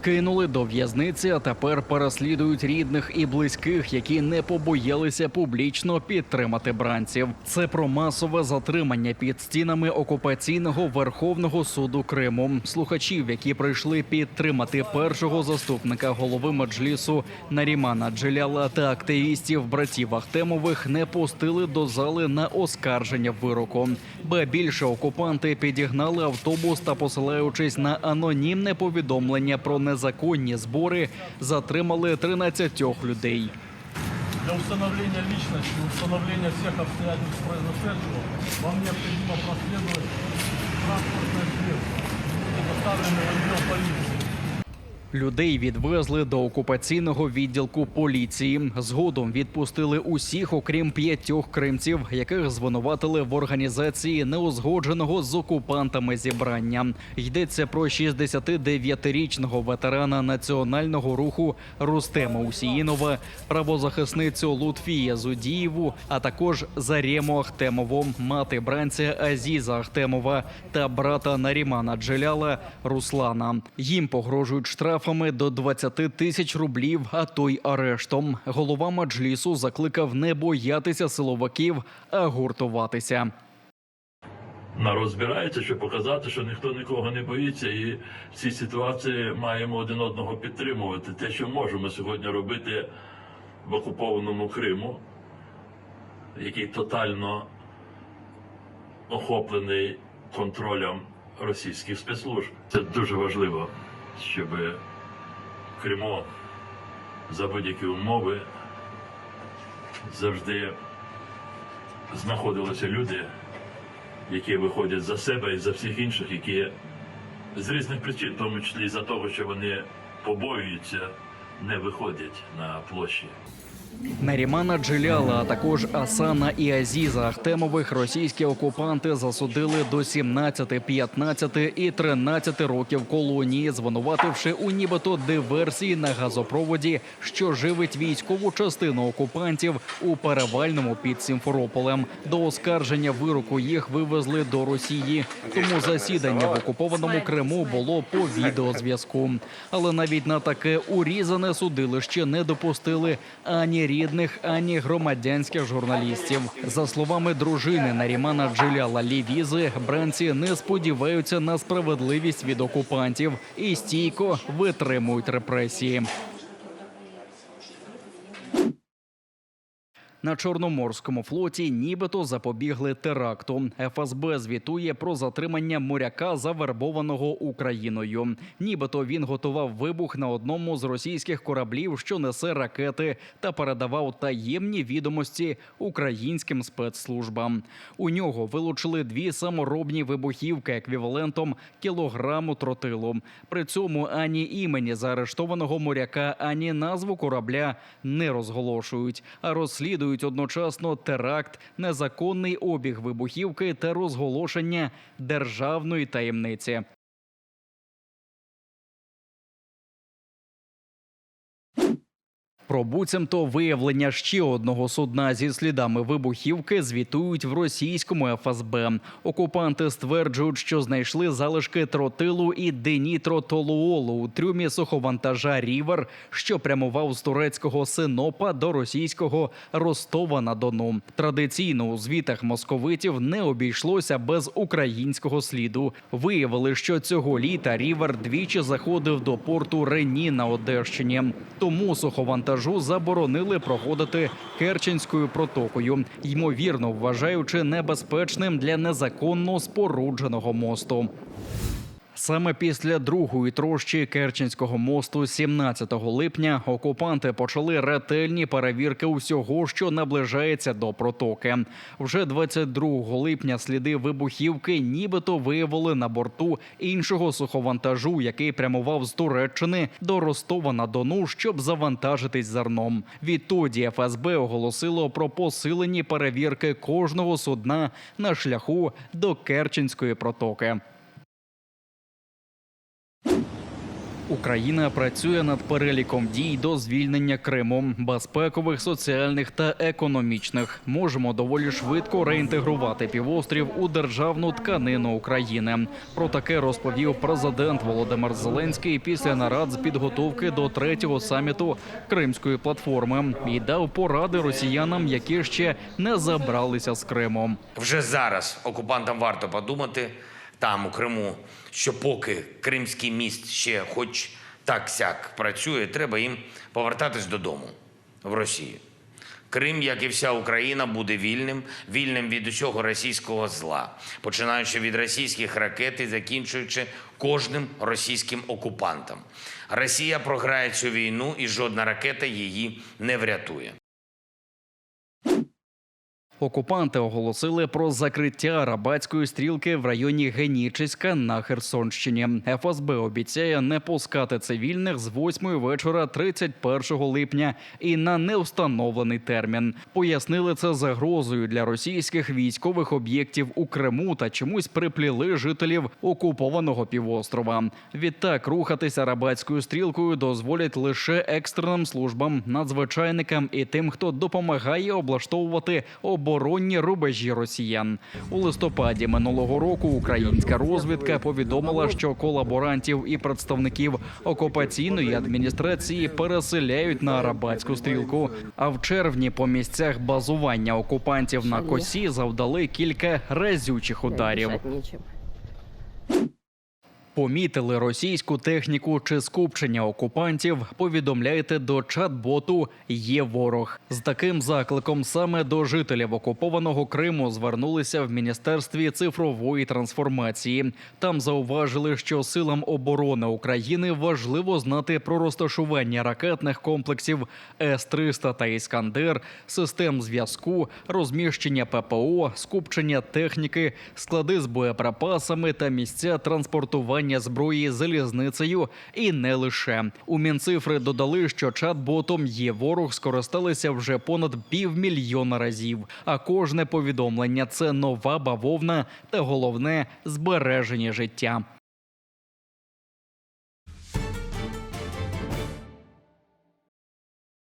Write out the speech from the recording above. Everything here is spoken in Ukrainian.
Кинули до в'язниці, а тепер переслідують рідних і близьких, які не побоялися публічно підтримати бранців. Це про масове затримання під стінами окупаційного Верховного суду Криму. Слухачів, які прийшли підтримати першого заступника голови меджлісу Нарімана Джеляла та активістів братів Ахтемових, не пустили до зали на оскарження вироку. Ба більше окупанти підігнали автобус та, посилаючись на анонімне повідомлення про незаконні збори, затримали 13 людей. Для установления личности, установления всех обстоятельств произошедшего, вам необходимо проследовать транспортное средство. Будете доставлены в отдел полиции. Людей відвезли до окупаційного відділку поліції. Згодом відпустили усіх, окрім п'ятьох кримців, яких звинуватили в організації неузгодженого з окупантами зібрання. Йдеться про 69-річного ветерана національного руху Рустема Усіїнова, правозахисницю Лутфія Зудієву, а також Зарему Ахтемову, мати бранця Азіза Ахтемова та брата Нарімана Джеляла Руслана. Їм погрожують штрафами до 20 тисяч рублів, а то й арештом. Голова Маджлісу закликав не боятися силовиків, а гуртуватися. народ збирається, щоб показати, що ніхто нікого не боїться, і в цій ситуації маємо один одного підтримувати. Те, що можемо сьогодні робити в окупованому Криму, який тотально охоплений контролем російських спецслужб. Це дуже важливо, щоб Криму за будь-які умови завжди знаходилися люди які виходять за себе і за всіх інших, які з різних причин, в тому числі за того, що вони побоюються, не виходять на площі. Нарімана Джеляла, а також Асана і Азіза Ахтемових російські окупанти засудили до 17, 15 і 13 років колонії, звинувативши у нібито диверсії на газопроводі, що живить військову частину окупантів у перевальному під Сімферополем. До оскарження вироку їх вивезли до Росії. Тому засідання в окупованому Криму було по відеозв'язку. Але навіть на таке урізане судилище не допустили ані рідних, ані громадянських журналістів. За словами дружини Нарімана Джиляла Лівізи, бранці не сподіваються на справедливість від окупантів і стійко витримують репресії. На Чорноморському флоті нібито запобігли теракту. ФСБ звітує про затримання моряка, завербованого Україною. Нібито він готував вибух на одному з російських кораблів, що несе ракети, та передавав таємні відомості українським спецслужбам. У нього вилучили дві саморобні вибухівки еквівалентом кілограму тротилу. При цьому ані імені заарештованого моряка, ані назву корабля не розголошують, а розслідують одночасно теракт, незаконний обіг вибухівки та розголошення державної таємниці. Про буцімто виявлення ще одного судна зі слідами вибухівки звітують в російському ФСБ. Окупанти стверджують, що знайшли залишки тротилу і динітротолуолу у трюмі суховантажа Рівер, що прямував з турецького Синопа до російського Ростова на Дону. Традиційно у звітах московитів не обійшлося без українського сліду. Виявили, що цього літа Рівер двічі заходив до порту Рені на Одещині. Тому суховантажу заборонили проходити Керченською протокою, ймовірно вважаючи небезпечним для незаконно спорудженого мосту. Саме після другої трощі Керченського мосту 17 липня окупанти почали ретельні перевірки усього, що наближається до протоки. Вже 22 липня сліди вибухівки нібито виявили на борту іншого суховантажу, який прямував з Туреччини до Ростова на Дону, щоб завантажитись зерном. Відтоді ФСБ оголосило про посилені перевірки кожного судна на шляху до Керченської протоки. Україна працює над переліком дій до звільнення Криму, безпекових, соціальних та економічних. Можемо доволі швидко реінтегрувати півострів у державну тканину України. Про таке розповів президент Володимир Зеленський після нарад з підготовки до третього саміту Кримської платформи і дав поради росіянам, які ще не забралися з Криму. Вже зараз окупантам варто подумати там, у Криму, що поки Кримський міст ще хоч так сяк працює, треба їм повертатись додому в Росію. Крим, як і вся Україна, буде вільним, вільним від усього російського зла, починаючи від російських ракет і закінчуючи кожним російським окупантом. Росія програє цю війну, і жодна ракета її не врятує. Окупанти оголосили про закриття рабатської стрілки в районі Генічеська на Херсонщині. ФСБ обіцяє не пускати цивільних з 8 вечора 31 липня і на невстановлений термін. Пояснили це загрозою для російських військових об'єктів у Криму та чомусь припліли жителів окупованого півострова. Відтак рухатися рабатською стрілкою дозволять лише екстреним службам, надзвичайникам і тим, хто допомагає облаштовувати оборонні рубежі росіян. У листопаді минулого року українська розвідка повідомила, що колаборантів і представників окупаційної адміністрації переселяють на арабатську стрілку. А в червні по місцях базування окупантів на косі завдали кілька разючих ударів. Помітили російську техніку чи скупчення окупантів. Повідомляйте до чат-боту «Є ворог». З таким закликом саме до жителів окупованого Криму звернулися в міністерстві цифрової трансформації. Там зауважили, що силам оборони України важливо знати про розташування ракетних комплексів С-300 та Іскандер, систем зв'язку, розміщення ППО, скупчення техніки, склади з боєприпасами та місця транспортування зброї залізницею. І не лише у Мінцифри додали, що чат-ботом є ворог скористалися вже понад півмільйона разів. А кожне повідомлення це нова бавовна та головне збереження життя.